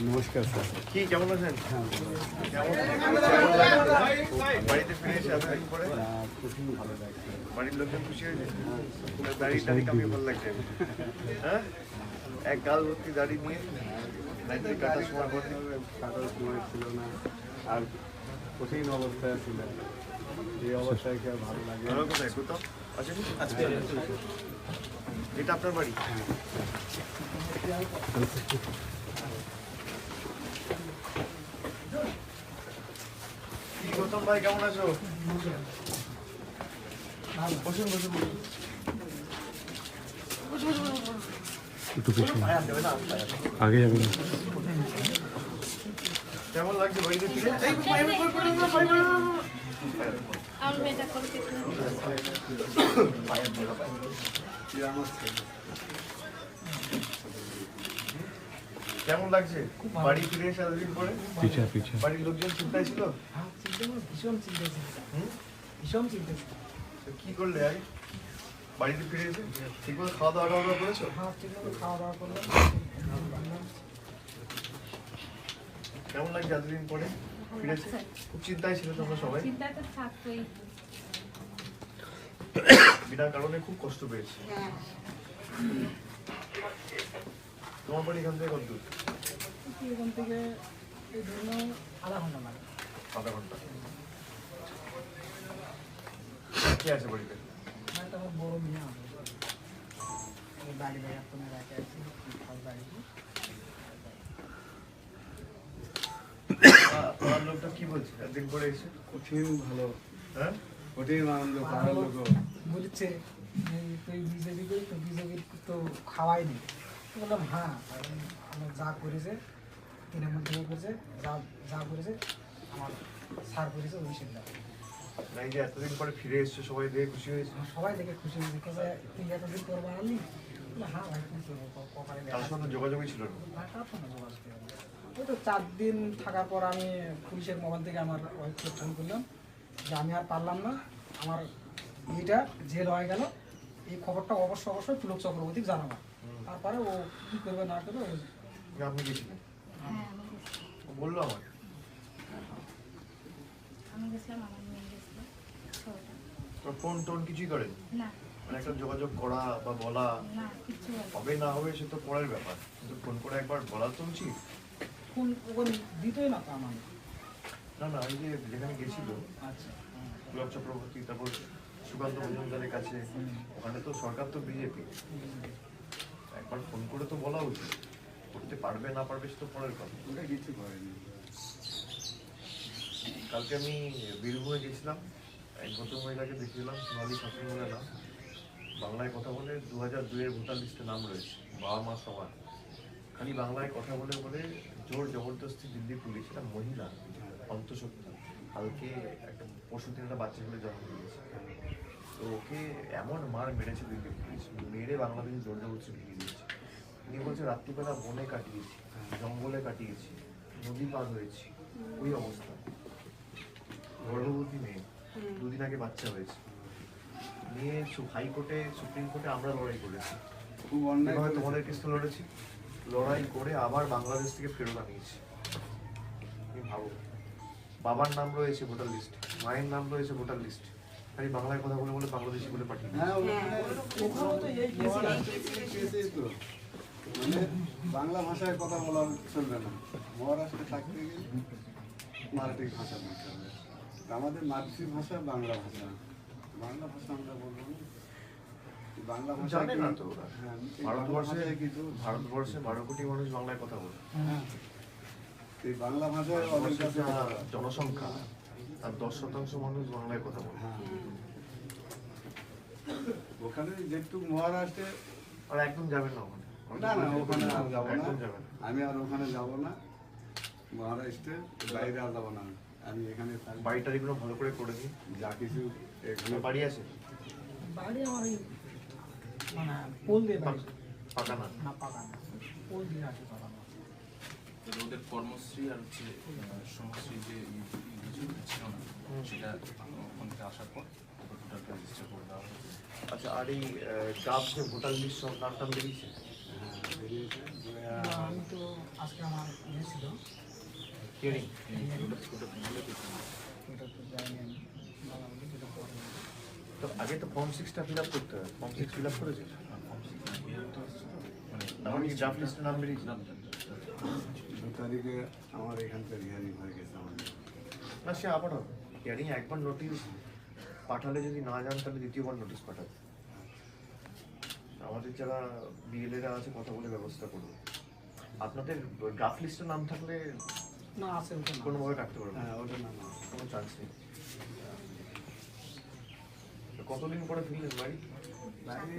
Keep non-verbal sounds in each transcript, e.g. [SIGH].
নমস্কার স্যার। কি কেমন আছেন? হ্যাঁ? বাড়িতে ফিরে এসে এতদিন পরে আহ, ভালো লাগছে। বাড়ির লোকজন খুশি হয়েছে? আপনার দাড়ি টাড়ি ভালো লাগছে। হ্যাঁ? এক গাল ভর্তি দাড়ি নিয়ে? নাইটে কাটার সময় পরে কাটার সময় ছিল না। আর কঠিন অবস্থায় ছিল। এই অবস্থায় কি আর ভালো লাগে? ভালো কোথায় কোথাও? আছেন আজকে এটা আপনার বাড়ি গৌতম ভাই কেমন আছো বসুন বসুন বসুন একটু পেছনে আয়, আসতে না, আগে যাবেন কেমন লাগছে বাড়িতে ফিরে আমার মেয়েটা করে দেখুন কেমন লাগছে? বাড়ি ফিরে এসে এতদিন পরে? পিছা পিছা। বাড়ির লোকজন চিন্তায় ছিল? হ্যাঁ, চিন্তা করে ভীষণ চিন্তা ছিল। হুম? ভীষণ চিন্তা ছিল। তো কি করলে আগে? বাড়িতে ফিরে এসে? ঠিক মতো খাওয়া দাওয়া টাওয়া করেছ? হাত ঠিক মতো খাওয়া দাওয়া করলাম। কেমন লাগছে এতদিন পরে ফিরেছে? খুব চিন্তায় ছিল তোমরা সবাই। চিন্তা তো থাকতোই। বিনা কারণে খুব কষ্ট পেয়েছি। তোমার বাড়ি এখান থেকে কত দূর? এখান থেকে আধা ঘণ্টা লাগে আধা ঘণ্টা। কে আছে বাড়িতে? বড় মেয়ে আছে। ওই বাড়ি বাড়ি আপনার রাখে আছে। বাড়ি। আমার লোকটা কি বলছে? একদিন পরে এসে। কঠিন ভালো। হ্যাঁ? কঠিন আনন্দ পাড়ার লোক। যে তুই বিজেপি করি তো বিজেপির তো খাওয়াই নি বললাম হ্যাঁ আমার যা করেছে তৃণমূল থেকে করেছে যা যা করেছে আমার সার করেছে ওই সেটা না এই যে এতদিন পরে ফিরে এসছো সবাই দেখে খুশি হয়েছে? আমার সবাই দেখে খুশি হয়েছে কে তুই এতদিন তোর বানালি হ্যাঁ ভাই তুই করব কপালে তার দেখা যোগাযোগই ছিল না। যোগাযোগ ওই তো চার দিন থাকার পর আমি পুলিশের মোবাইল থেকে আমার ওয়াইফকে ফোন করলাম যে আমি আর পারলাম না আমার এইটা জেল হয়ে গেল। এই খবরটা অবশ্য অবশ্যই পুলক চক্রবর্তী জানাব। তারপরে ও কী করবে না করবে না, আপনি গেছিলেন? হ্যাঁ আমি গেছি ও বলল আমার আমি গেছিলাম আমার মেয়ে গেছিল ছোটটা তোর ফোন টোন কিছুই করেন? না। মানে একটা যোগাযোগ করা বা বলা? না হবে না হবে সে তো পরের ব্যাপার। কিন্তু ফোন করে একবার বলা তো উচিত। ফোন ওখানে দিতই না তো আমার না না এই যে যেখানে গেছিল আচ্ছা। চক্রবর্তী তারপর সুকান্ত মজুমদারের কাছে ওখানে তো সরকার তো বিজেপি একবার ফোন করে তো বলা উচিত। করতে পারবে না পারবে তো পরের কথা। ওটা কিছু করেনি। কালকে আমি বীরভূমে গেছিলাম এক ভদ্র মহিলাকে দেখছিলাম সোনালি শাসন বলে নাম। বাংলায় কথা বলে দু হাজার দুইয়ের ভোটার লিস্টে নাম রয়েছে বাবা মা সবার খালি বাংলায় কথা বলে বলে জোর জবরদস্তি দিল্লি পুলিশ একটা মহিলা অন্তঃসত্ত্বা। কালকে একটা পরশু দিন একটা বাচ্চা ছেলে জন্ম দিয়েছে তো ওকে এমন মার মেরেছে দিল্লি পুলিশ মেরে বাংলাদেশে জোর জবরদস্তি ঢুকিয়ে দিয়েছে। উনি বলছে রাত্রিবেলা বনে কাটিয়েছি জঙ্গলে কাটিয়েছি নদী পার হয়েছি ওই অবস্থা। গর্ভবতী মেয়ে দুদিন আগে বাচ্চা হয়েছে। নিয়ে সু- হাইকোর্টে সুপ্রিম কোর্টে আমরা লড়াই করেছি। খুব অন্যায় তোমাদের কেস লড়েছি। লড়াই করে আবার বাংলাদেশ থেকে ফেরত আনিয়েছি। তুমি ভাবো। বাবার নাম রয়েছে ভোটার লিস্ট মায়ের নাম রয়েছে ভোটার লিস্ট। খালি বাংলায় কথা বলে বলে বাংলাদেশি বলে পাঠিয়ে। হ্যাঁ তো এই মহারাষ্ট্রে কেসেই তো। মানে বাংলা ভাষায় কথা বলা চলবে না। মহারাষ্ট্রে থাকতে গেলে মারাঠি ভাষা বলতে হবে। আমাদের মাতৃভাষা বাংলা ভাষা। বাংলা ভাষা আমরা বলব না। বাংলা ভাষা না তো হ্যাঁ, ভারতবর্ষে কিছু ভারতবর্ষে বারো কোটি মানুষ বাংলায় কথা বলে। হ্যাঁ। এই বাংলা ভাষায় জনসংখ্যা তার দশ শতাংশ মানুষ বাংলায় কথা বলে। হ্যাঁ। ওখানে যেটুকু মহারাষ্ট্রে আর একদম যাবেন না ওখানে। না না ওখানে আর যাব না। আমি আর ওখানে যাব না। মহারাষ্ট্রে বাইরে আর যাব না। আমি এখানে। বাড়িটার এগুলো ভালো করে করে দিই। যা কিছু আপনার বাড়ি আছে? বাড়ি আমার মানে পোল দিয়ে পাকা না? না পাকা না। পোল দিয়ে আছে পাকানো তো ওদের কর্মশ্রী আর হচ্ছে আহ, যে ই- ই- কিছু ছিল না সেটা ওখান থেকে আসার পর ভোটারকে রেজিস্টার করে দেওয়া হয়েছে আচ্ছা আর এই গাব যে ভোটার লিস্ট সব নাম টাম বেরিয়েছে বেরিয়েছে বইয়া না, আমি তো আজকে আমার ইয়ে ছিল হিয়ারিং ওটা তো যাইনি আমি বাবা বলে যেটা পরে তো আগে তো ফর্ম সিক্সটা ফিল আপ করতে হবে ফর্ম সিক্স ফিল আপ করেছে মানে আমার কি ড্রাফট লিস্টে নাম বেরিয়েছে দু তারিখে আমার এখানকার হিয়ারিং হয়ে গেছে আমাদের না সে আবার হবে হিয়ারিং একবার নোটিশ পাঠালে যদি না যান তাহলে দ্বিতীয়বার নোটিশ পাঠাবে আমাদের যারা বিএলএরা আছে কথা বলে ব্যবস্থা করবে আপনাদের ড্রাফট লিস্টে নাম থাকলে না আছে ওটা কোনোভাবে কাটতে পারবে হ্যাঁ ওটা না না কোনো চান্স নেই। তো কতদিন পরে ফিরলেন বাড়ি? বাড়ি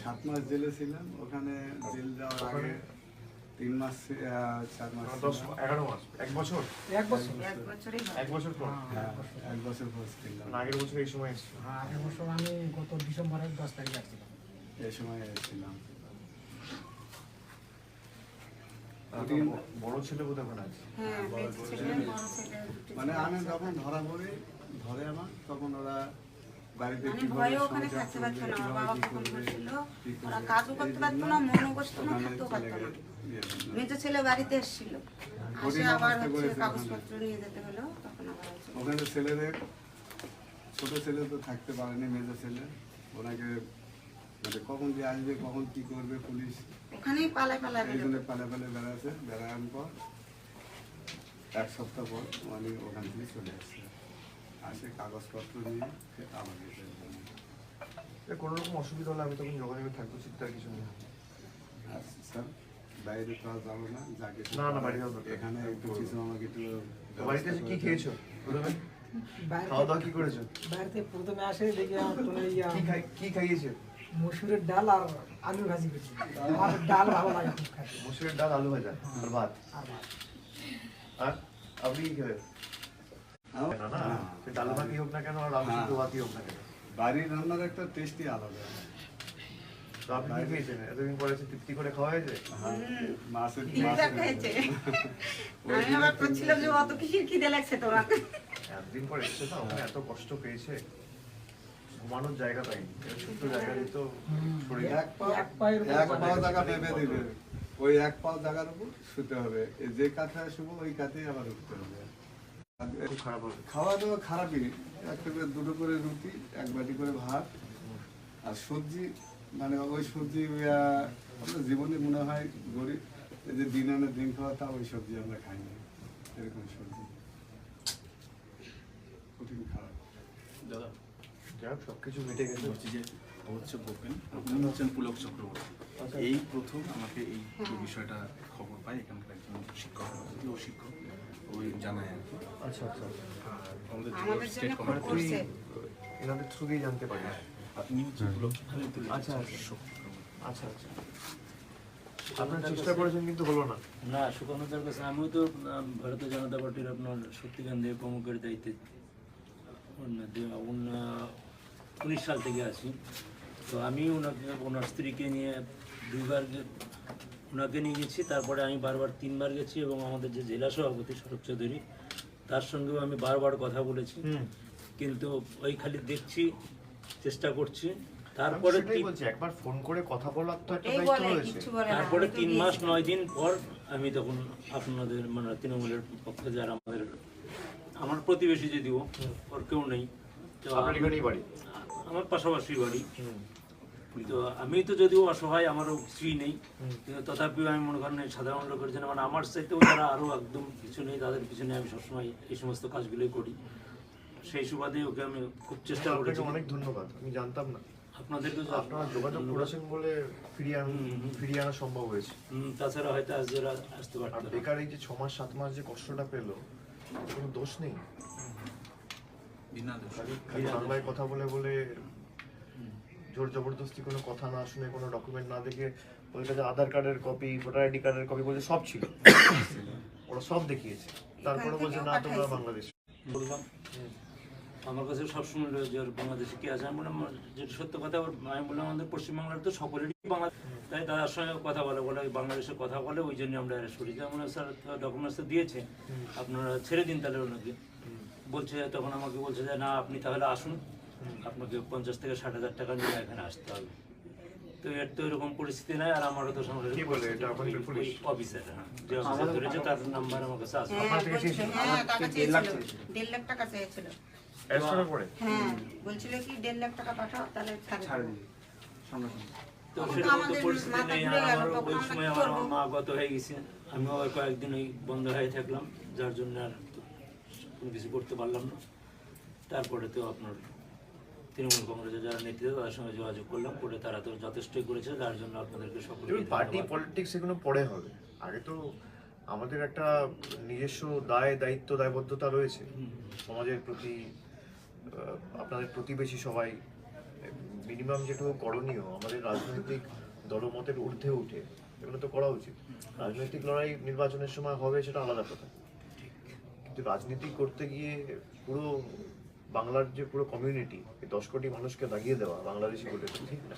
সাত মাস জেলে ছিলাম। ওখানে জেল যাওয়ার আগে তিন মাস চার মাস মানে দশ এগারো মাস। এক বছর? এক বছর। এক বছর পর? হ্যাঁ এক বছর। পোস্ট ছিলাম মানে আগের বছর এই সময় এসেছিল? হ্যাঁ আগের বছর আমি গত ডিসেম্বরের দশ তারিখে আসছিলাম। এই সময় এসেছিলাম। বড় ছেলে আছে। হ্যাঁ বেশ ছেলে। বড় ছেলে দুটি মানে আমি যখন ধরা পড়ি ধরে আমার তখন ওরা বাড়িতে মানে ভয়ে ওখানে থাকতে পারতো না বাবা কি করবে, ওরা কাজও করতে পারতো না মনও না চলে পারতো না। মেজো ছেলে বাড়িতে এসেছিল। আসে আবার হচ্ছে কাগজপত্র নিয়ে যেতে হলো তখন আবার ওখানে ছেলেদের ছোট ছেলে তো থাকতে পারেনি মেজো ছেলে। ওনাকে মানে কখন যে আসবে কখন কি করবে পুলিশ? ওখানেই পালায় এই পালে পালে বেড়াচ্ছে। বেড়ানোর পর এক সপ্তাহ পর মানে ওখান থেকে চলে আসছে আসে কাগজপত্র নিয়ে। এ, কোনো রকম অসুবিধা হলে আমি তখন যোগাযোগে থাকব চিন্তার কিছু নেই। আর স্যার। বাইরে তো যাব না যাকে না, না, বাইরে যাব এখানে একটু কিছু আমাকে একটু বাড়িতে এসে কি খেয়েছো? খাওয়া দাওয়া কি করেছ? প্রথমে আসে দেখি আমার তো ইয়া কি খাই কি খাইয়েছে? মসুরের ডাল আর আলুর ভাজি করছি। আমার ডাল ভালো লাগে মসুরের ডাল আলু ভাজা আর ভাত? আর ভাত। আর আপনি কি খাবেন আমার- না না হ্যাঁ। ডাল ভাতই হোক না কেন আর আলু সিদ্ধ ভাতই হোক না কেন। বাড়ির রান্নার একটা টেস্টই আলাদা। তো আপনি কি খেয়েছেন এতদিন পরে এসে তৃপ্তি করে খাওয়া হয়েছে? হ্যাঁ, মাছের তিনটা খেয়েছে আমি আবার করছিলাম যে অত কিসির খিদে লাগছে তোরা? একদিন পর এসছে তো ওখানে এত কষ্ট পেয়েছে। ঘুমানোর জায়গা পাইনি। ছোট্ট জায়গা দিত শরীর এক পা জায়গা দিবে। ওই এক জায়গার উপর শুতে হবে। যে কাঁথায় শুবো ওই কাঁথেই আবার উঠতে হবে। আর খারাপ হবে। খাওয়া দাওয়া খারাপই। একটা করে দুটো করে রুটি এক বাটি করে ভাত আর সবজি মানে ওই সবজি আমরা জীবনে মনে হয় গরিব এই যে দিন আনে দিন খাওয়া তা ওই সবজি আমরা খাই না। এরকম সবজি। কঠিন দাদা যাই মিটে গেছে। যে ও হচ্ছে ভূপেন আপনি হচ্ছেন পুলক চক্রবর্তী। এই প্রথম আমাকে এই বিষয়টা খবর পাই এখানকার একজন শিক্ষক ও শিক্ষক ওই জানায় আর কি। আচ্ছা আচ্ছা। আমাদের স্টেট তুই থ্রুতেই জানতে পারিস আপনি হচ্ছে আচ্ছা, আচ্ছা। আচ্ছা আচ্ছা। চেষ্টা করেছেন কিন্তু হলো না। না সুকান্তর কাছে আমিও তো ভারতীয় জনতা পার্টির আপনার শক্তিকান্ত দেব প্রমুখের দায়িত্বে উন- দে- উন- উনিশ সাল থেকে আছি। তো আমি ওনাকে ওনার স্ত্রীকে নিয়ে দুইবার ওনাকে নিয়ে গেছি তারপরে আমি বারবার তিনবার গেছি এবং আমাদের যে জেলা সভাপতি শরৎ চৌধুরী তার সঙ্গেও আমি বারবার কথা বলেছি। হুম। কিন্তু ওই খালি দেখছি চেষ্টা করছি। তারপরে একবার ফোন করে কথা বলার তো একটা দায়িত্ব রয়েছে। কিছু বলে না তারপরে তিন মাস নয় দিন পর আমি তখন আপনাদের মানে তৃণমূলের পক্ষে যারা আমাদের আমার প্রতিবেশী যদিও ওর কেউ নেই। আমার পাশাপাশি বাড়ি। হুম। তো আমি তো যদিও অসহায় আমারও কিছুই নেই। কিন্তু তথাপিও আমি মনে করেন সাধারণ লোকের জন্য মানে আমার চাইতেও যারা আরও একদম কিছু নেই তাদের পিছনে আমি সবসময় এই সমস্ত কাজগুলোই করি। সেই সুবাদে ওকে আমি খুব চেষ্টা আপনাকে করেছি। অনেক ধন্যবাদ আমি জানতাম না। আপনাদেরকে তো আপনারা যোগাযোগ করেছেন বলে ফিরিয়ে আন ফিরিয়ে আনা সম্ভব হয়েছে। হুম, তাছাড়া হয়তো আজ যারা আসতে আর বেকার এই যে ছ মাস সাত মাস যে কষ্টটা পেল কোনো দোষ নেই? বিনা দোষ। বাংলায় কথা বলে বলে জোর জবরদস্তি কোনো কথা না শুনে কোনো ডকুমেন্ট না দেখে ওদের কাছে আধার কার্ডের কপি ভোটার আইডি কার্ডের কপি বলছে সব ছিল। [COUGHS] ওরা সব দেখিয়েছে। তারপরে বলছে না তোমরা। বাংলাদেশ। বললাম। আমার কাছে সবসময় রয়েছে ওর বাংলাদেশে কি আছে আমি বললাম যেটা সত্য কথা আমি বললাম আমাদের পশ্চিমবাংলার তো সকলেরই বাংলা তাই দাদার সঙ্গে কথা বলে বলে বাংলাদেশে কথা বলে ওই জন্য আমরা অ্যারেস্ট করি যেমন স্যার ডকুমেন্টস তো দিয়েছে আপনারা ছেড়ে দিন তাহলে ওনাকে। বলছে তখন আমাকে বলছে যে না আপনি তাহলে আসুন। আপনাকে পঞ্চাশ থেকে ষাট হাজার টাকা নিয়ে এখানে আসতে হবে। তো এর তো এরকম পরিস্থিতি নাই আর আমারও তো সামনে কি বলে এটা? আপনাদের পুলিশ? অফিসার হ্যাঁ যে অফিসার ধরেছে তার নাম্বার আমার কাছে আছে। হ্যাঁ বলছিল হ্যাঁ দেড় লাখ টাকা চেয়েছিল। অ্যারেস্ট পরে হ্যাঁ বলছিল কি দেড় লাখ টাকা পাঠাও তাহলে ছাড়ে তো সময় আমার মা গত হয়ে গেছে আমিও ওই কয়েকদিন ওই বন্ধ হয়ে থাকলাম যার জন্য আর কোনো কিছু করতে পারলাম না। তারপরে তো আপনার তৃণমূল কংগ্রেসের যারা নেতৃত্ব তাদের সঙ্গে যোগাযোগ করলাম করে তারা তো যথেষ্টই করেছে যার জন্য আপনাদেরকে সকলকে পার্টি পলিটিক্স এগুলো পরে হবে। আগে তো আমাদের একটা নিজস্ব দায় দায়িত্ব দায়বদ্ধতা রয়েছে সমাজের প্রতি আপনাদের প্রতিবেশী সবাই মিনিমাম যেটুকু করণীয়, আমাদের রাজনৈতিক দলমতের ঊর্ধ্বে উঠে, এগুলো তো করা উচিত। রাজনৈতিক লড়াই নির্বাচনের সময় হবে সেটা আলাদা কথা। কিন্তু রাজনীতি করতে গিয়ে পুরো বাংলার যে পুরো কমিউনিটি এই দশ কোটি মানুষকে দাগিয়ে দেওয়া, বাংলাদেশি বলে ঠিক না?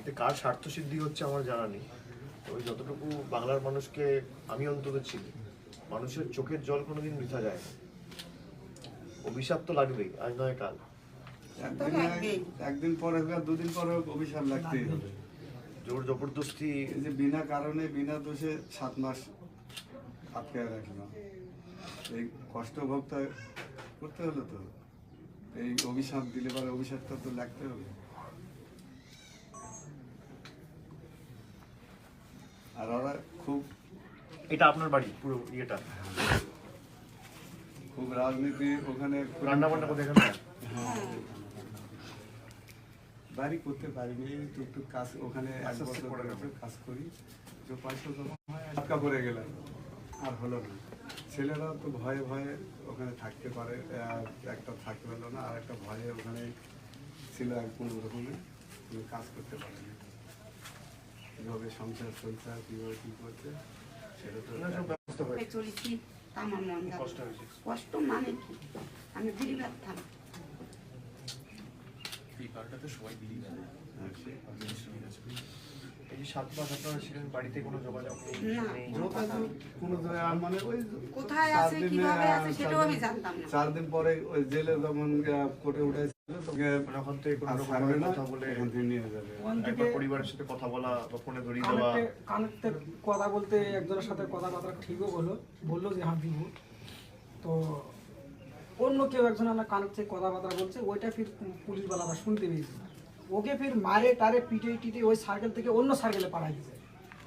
এতে কার স্বার্থ সিদ্ধি হচ্ছে আমার জানা নেই। তবে যতটুকু বাংলার মানুষকে, আমি অন্তত চিনি, মানুষের চোখের জল কোনোদিন বৃথা যায় না। অভিশাপ তো লাগবেই আজ নয় কাল। একদিন একদিন। পরে হোক দুদিন পরে হোক অভিশাপ লাগতেই হবে। জোর জবরদস্তি এই যে বিনা কারণে বিনা দোষে সাত মাস আটকে রাখলাম এই কষ্ট ভোগটা করতে হলো তো এই অভিশাপ দিলে পরে অভিশাপটা তো লাগতে হবে। আর ওরা খুব এটা আপনার বাড়ি পুরো ইয়েটা? খুব রাজনীতি ওখানে রান্না বান্না কোথায় এখানে? বাড়ি করতে পারিনি টুকটুক কাজ ওখানে এক বছর। কাজ করি। যে পয়সা জমা আটকা পড়ে গেলাম। আর হলো না। ছেলেরা তো ভয়ে ভয়ে ওখানে থাকতে পারে আর একটা থাকতে পারল না আর একটা ভয়ে ওখানে ছিল এক কোনো রকমে কাজ করতে পারেনি। কীভাবে সংসার চলছে আর কীভাবে কী করছে সেটা তো হয়েছে। আমি তা মন যাবে কষ্ট হয়েছে। কষ্ট মানে কি? আমি বিড়ি বাঁধতাম এই পার্টটাতে সবাই বিলি করে হ্যাঁ, সে- এই যে সাত মাস আপনারা ছিলেন বাড়িতে কোনো যোগাযোগ নেই যোগাযোগ কোনো জায়গায় মানে ওই কোথায় আছে কীভাবে আছে সেটাও আমি জানতাম না। চার দিন পরে ওই জেলে যখন কোর্টে উঠেছিল তোকে ওখান থেকে কোনো রকম কথা বলে এখান থেকে নিয়ে যাবে। একবার পরিবারের সাথে কথা বলা বা ফোনে ধরিয়ে দেওয়া। কানেক্টে কানেক্টে কথা বলতে একজনের সাথে কথাবার্তা ঠিকও হলো বলল যে হ্যাঁ দিব। তো অন্য কেউ একজন আমার কানেক্টে কথাবার্তা বলছে ওইটা ফির পুলিশ বালারা শুনতে পেয়েছে। ওকে ফির মারে তারে পিটে টিটে ওই সার্কেল থেকে অন্য সার্কেলে পাঠাই দিয়েছে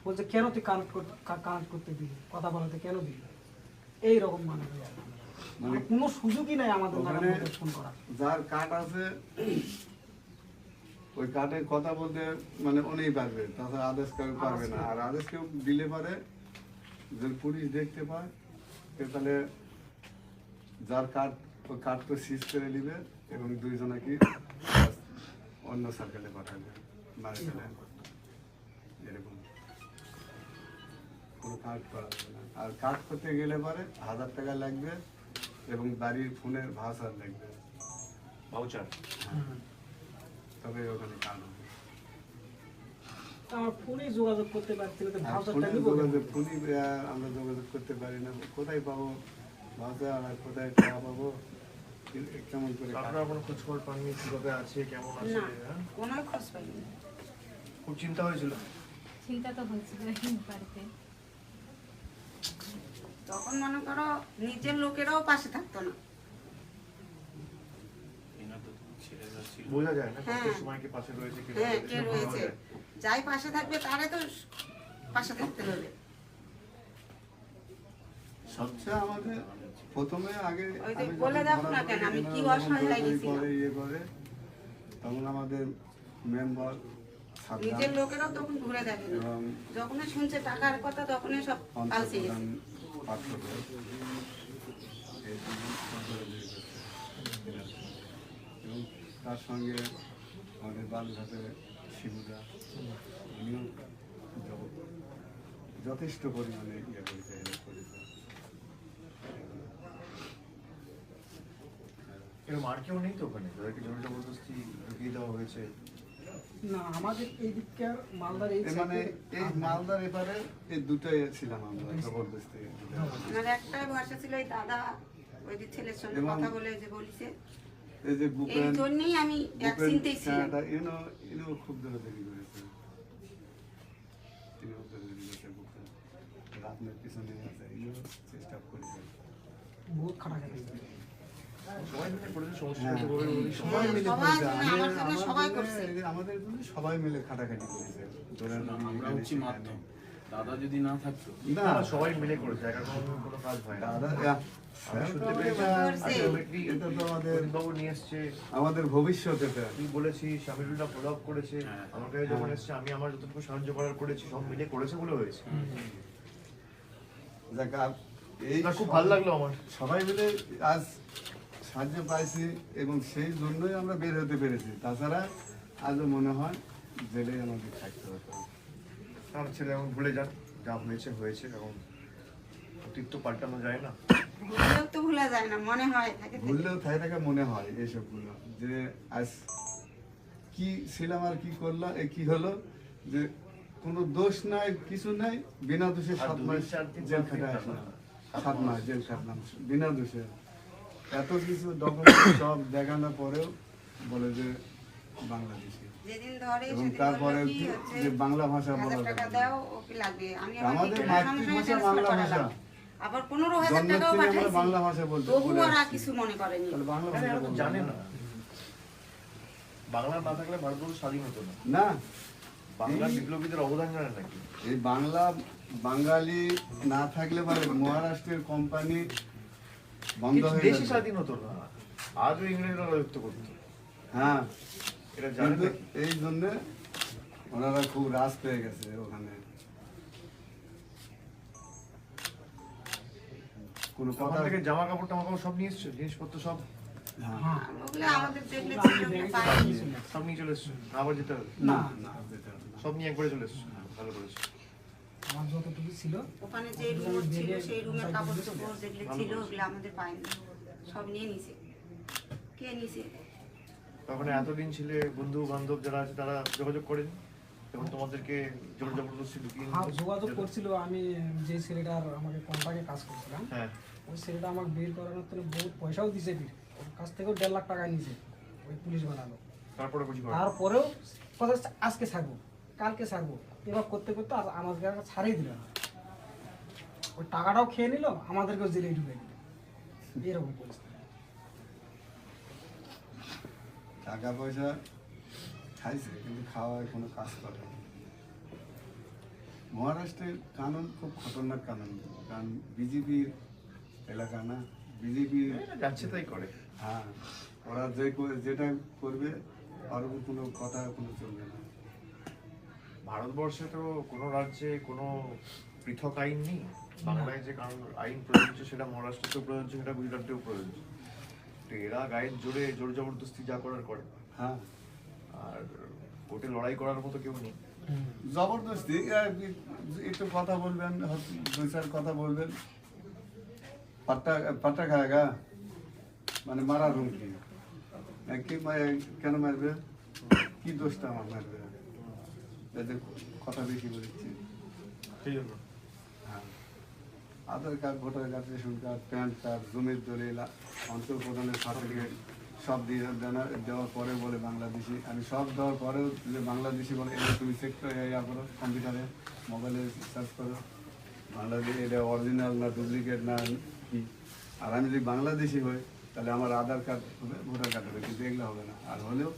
বলছে কেন তুই কানেক্ট করতে কানেক্ট করতে দিলি? কথা বলাতে কেন দিলি? এইরকম মানে মানে কোনো সুযোগই নাই আমাদের ফোন করার। যার কার্ড আছে ওই কার্ডের কথা বলতে মানে উনিই পারবে তাছাড়া আদেশ কেউ পারবে না। আর আদেশ কেউ দিলে পারে যদি পুলিশ দেখতে পায় তাহলে যার কার্ড ওই কার্ড তো সিজ করে নিবে এবং দুইজনে কি অন্য সার্কেলে পাঠাবে মারে এরকম। কোনো কার্ড করা যাবে না আর কার্ড করতে গেলে পরে হাজার টাকা লাগবে এবং বাড়ির ফোনের ভাষার লাগবে। ভাউচার তবে ওখানে কার্ড হবে। ফোনে যোগাযোগ করতে ফোনে আহ, আমরা যোগাযোগ করতে পারি না। কোথায় পাবো? ভাষা আর কোথায় টাকা পাবো? কেমন করে আপনারা কোনো খোঁজ খবর পাননি? কীভাবে আছে? কেমন আছে? না হ্যাঁ? কোনো খোঁজ পাইনি। খুব চিন্তা হয়েছিল? চিন্তা তো হয়েছিল বাড়িতে। তখন মনে করো নিজের লোকেরাও পাশে থাকতো না। এনার তো ছেলেরা ছিল বোঝা যায় না হ্যাঁ। কত সময় কি পাশে রয়েছে কি হ্যাঁ রয়েছে, কে রয়েছে যাই পাশে থাকবে তারে তো পাশে থাকতে হবে। সবচেয়ে আমাদের প্রথমে আগে বলে দাও না কেন, আমি কি অসহায় গেছিলাম। করে, ইয়ে করে তখন আমাদের মেম্বার নিজের লোকেরাও তখন ঘুরে দেখে যখনই শুনছে টাকার কথা তখনই সব। এবং তার সঙ্গে আমাদের বালুঘাটে শিবুদা উনিও যথেষ্ট পরিমাণে ইয়ে করেছে হেল্প করেছে এরকম আর কেউ নেই তো ওখানে? যাদেরকে জোর জবরদস্তি ঢুকিয়ে দেওয়া হয়েছে? না আমাদের এই দিককার মালদার এই মানে এই মালদার এপারে এই দুটাই ছিলাম আমরা জবরদস্তি। আমার একটাই ভরসা ছিল ওই দাদা ওই যে ছেলের সঙ্গে কথা বলে যে বলিছে। এই যে এই জন্যই আমি এক বুপেন চিন্তেই ছিলাম। ছায়াটা ইনো ইনো খুব দৌড়াদৌড়ি করেছে। বুপেন। আপনার পিছনে আছে চেষ্টা করেছে বহুত আমাদের- সবাই মিলে খাটাখাটি করেছে আমরা হচ্ছি মাধ্যম দাদা যদি না থাকতো না না সবাই মিলে করেছে একা কোনো কোনো কাজ হয় দাদা আমি শুনতে পেয়েছি করছে। ultimately এটা তো আমাদের বাবু নিয়ে এসছে আমাদের ভবিষ্যৎ এটা তুই বলেছিস শামিরুল্লাহ ফলো করেছে। আমার কাছে যখন এসছে আমি আমার যতটুকু সাহায্য করার করেছি সব মিলে করেছে বলে হয়েছে যাক এই না, খুব ভালো লাগল আমার সবাই মিলে আজ সাহায্য পাইছি এবং সেই জন্যই আমরা বের হতে পেরেছি। তাছাড়া আজও মনে হয় জেলে আমাদের থাকতে হতো আমার ছেলে এখন ভুলে যান যা হয়েছে হয়েছে এখন অতীত তো পাল্টানো যায় না। ভুলেও তো ভোলা যায় না মনে হয় থাকে ভুললেও থাকে থাকে মনে হয় এইসবগুলো যে আজ কি ছিলাম আর কি করলাম এ কি হলো যে কোনো দোষ নাই কিছু নাই বিনা দোষে সাত মাস জেল খাটা কাটলাম। আসলাম। সাত মাস জেল খাটলাম বিনা দোষে। এত কিছু ডকুমেন্ট সব দেখানোর পরেও বলে যে বাংলাদেশি। যেদিন ধরে এবং তারপরে যে বাংলা ভাষা হাজার বলা টাকা দাও ও কি লাগবে। আমি আমাদের মাতৃভাষা বাংলা ভাষা। আবার টাকাও পাঠাইছি। বাংলা ভাষা বলতে তবু ওরা কিছু মনে করেনি। তাহলে বাংলা ভাষা তো বলব জানে না। না। বাংলা না থাকলে ভারতবর্ষ স্বাধীন হতো না। না। বাংলা বিপ্লবীদের অবদান জানে নাকি? এই বাংলা বাঙালি না থাকলে মানে মহারাষ্ট্রের কোম্পানি বন্ধ হয়ে দেশই স্বাধীন হতো না। আজও ইংরেজরা রাজত্ব করতো। হ্যাঁ। এটা জানে কিন্তু নাকি? এই জন্য ওনারা খুব রাস পেয়ে গেছে ওখানে। কোনো কথা থেকে জামা কাপড় টামা কাপড় সব নিয়ে এসছো জিনিসপত্র সব? হ্যাঁ। ওগুলো আমাদের দেখলে ছিল না, পাইনি। সব নিয়ে চলে এসছো। আবার যেতে হবে? না না যেতে হবে না। সব নিয়ে একবারে চলে এসছো। ভালো করেছ। আমার যতটুকু ছিল। ওখানে যে রুম ছিল সেই রুমের কাপড় চোপড় যেগুলো ছিল ওগুলো আমাদের পাইনি সব নিয়ে নিছে। কে নিছে? তখন এতদিন ছিলে বন্ধু বান্ধব যারা আছে তারা যোগাযোগ করেন? এবং তোমাদেরকে জোর জবরদস্তি ঢুকিয়ে নিত? হ্যাঁ যোগাযোগ করছিল আমি যে ছেলেটার আমাকে কন্ট্রাক্টে কাজ করছিলাম হ্যাঁ। ওই ছেলেটা আমাকে বের করানোর জন্য বহুত পয়সাও দিছে ওর কাছ থেকেও দেড় লাখ টাকা নিছে ওই পুলিশ বানালো তারপরে তারপরেও কথা আজকে ছাড়বো কালকে ছাড়বো। এবার করতে করতে আর আমাদেরকে আর ছাড়েই দিল না। ওই টাকাটাও খেয়ে নিল আমাদেরকেও জেলে ঢুকে দিল। এরকম পরিস্থিতি। টাকা পয়সা খাইছে কিন্তু খাওয়ায় কোনো কাজ করে না। মহারাষ্ট্রের কানুন খুব খতরনাক কানুন। কারণ বিজেপির এলাকা না বিজেপি যাচ্ছে তাই করে। হ্যাঁ ওরা যে করে- যেটা করবে আর কোনো কথা কোনো চলবে না। ভারতবর্ষে তো কোনো রাজ্যে কোনো পৃথক আইন নেই। বাংলায় যে কারণ আইন প্রযোজ্য সেটা মহারাষ্ট্রেতেও প্রযোজ্য সেটা গুজরাটেও প্রযোজ্য। তো এরা গায়ের জোরে জোর জবরদস্তি যা করার করে। হ্যাঁ। আর কোর্টে লড়াই করার মতো কেউ নেই। জবরদস্তি একটু কথা বলবেন দুই চার কথা বলবেন। পাট্টা পাট্টা খায়গা মানে মারার হুমকি। কি কেন মারবে? কি দোষটা আমার মারবে? এই যে কথা বেশি বলেছি। সেই জন্য? হ্যাঁ। Aadhaar card voter card ration card PAN card জমির দলিল অঞ্চল প্রধানের সার্টিফিকেট সব দিয়ে দেওয়ার পরে বলে বাংলাদেশি। আমি সব দেওয়ার পরেও যে বাংলাদেশি বলে এটা তুমি চেক করে ইয়া করো কম্পিউটারে মোবাইলে সার্চ করো। বাংলাদেশ এটা অরিজিনাল না ডুপ্লিকেট না কি? আর আমি যদি বাংলাদেশি হই তাহলে আমার আধার কার্ড হবে ভোটার কার্ড হবে কিন্তু এগুলো হবে না। আর হলেও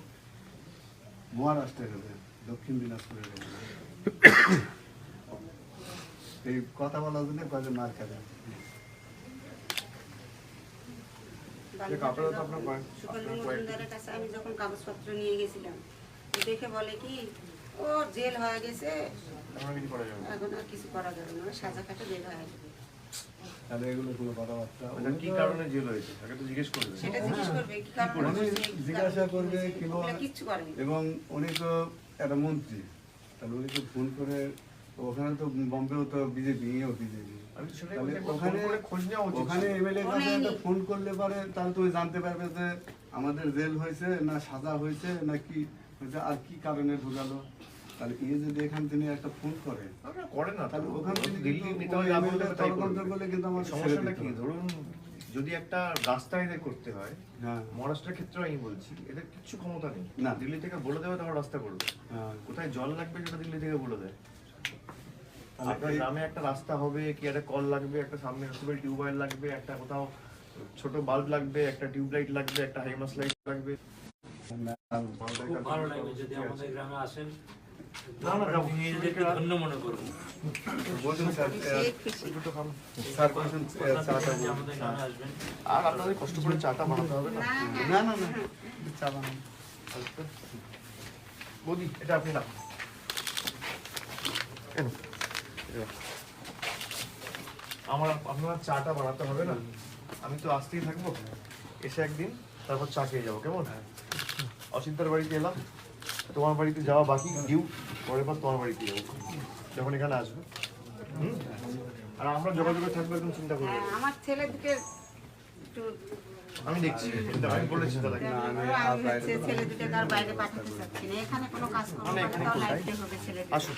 মহারাষ্ট্রের হবে। দক্ষিণ দিনাজপুরের এই কথা বলার জন্য কয়েকজন মার আমি যখন কাগজপত্র নিয়ে গেছিলাম দেখে বলে কি ও জেল হয়ে গেছে। এখন আর কিছু করা যাবে না। সাজা কাটে বের হয়ে যাবে তাহলে এগুলো কোনো কথাবার্তা আচ্ছা, কি কারণে জেল হয়েছে? তাকে তো জিজ্ঞেস করবে। সেটা জিজ্ঞেস করবে কি কারণে উনি হয়েছে, কি জিজ্ঞাসা করবে কিংবা ওগুলো কিচ্ছু করেনি। এবং উনি তো একটা মন্ত্রী। তাহলে তো ফোন করে ওখানে তো বম্বেও তো বিজেপি ইয়েও বিজেপি। আমি তো সেটাই তাহলে বলছি, একবার ওখানে ফোন করে খোঁজ নেওয়া উচিত ওখানে এমএলএ কাছে ফোনেই একটা নেই। ফোন করলে পারে তাহলে তুমি জানতে পারবে যে আমাদের জেল হয়েছে না সাজা হয়েছে না কি হয়েছে আর কি কারণে ঢুকালো। তাহলে ইয়ে যদি এখান থেকে একটা ফোন করে না তাহলে ওখান থেকে দিল্লি। করলে কিন্তু আমার সমস্যাটা কি? ধরুন যদি একটা রাস্তা এদের করতে হয় হ্যাঁ। মহারাষ্ট্রের ক্ষেত্রে আমি বলছি এদের কিচ্ছু ক্ষমতা নেই। না। দিল্লি থেকে বলে দেবে তখন রাস্তা করবে। হ্যাঁ। কোথায় জল লাগবে সেটা দিল্লি থেকে বলে দেয়। আপনার গ্রামে একটা রাস্তা হবে কি একটা কল লাগবে একটা সামনে টিউবওয়েল লাগবে একটা কোথাও ছোট বাল্ব লাগবে একটা টিউবলাইট লাগবে একটা হাইমাস লাইট লাগবে। খুব ভালো লাগবে যদি আমাদের গ্রামে আসেন। ধন্য মনে করব আর আপনাদের কষ্ট করে চাটা বানাতে হবে না? না না না চা বানান। বৌদি এটা আপনি না আমার আপনার চাটা বানাতে হবে না? আমি তো আসতেই থাকব। এসে একদিন তারপর চা খেয়ে যাব কেমন? অসিন্তার বাড়িতে এলাম। তোমার বাড়িতে যাওয়া বাকি? ডিউ পরের বার তোমার বাড়িতে যাব। যখন এখানে আসবে। আর আমরা যোগাযোগে থাকব একদম চিন্তা করব হ্যাঁ, আমার ছেলে দিকে আমি দেখছি। চিন্তা আমি বলেছি দাদাকে আমি আমি আর বাইরে হচ্ছে ছেলে দুটো আর বাইরে পাঠাতে চাচ্ছি না। এখানে কোনো কাজ করব মানে আসুন।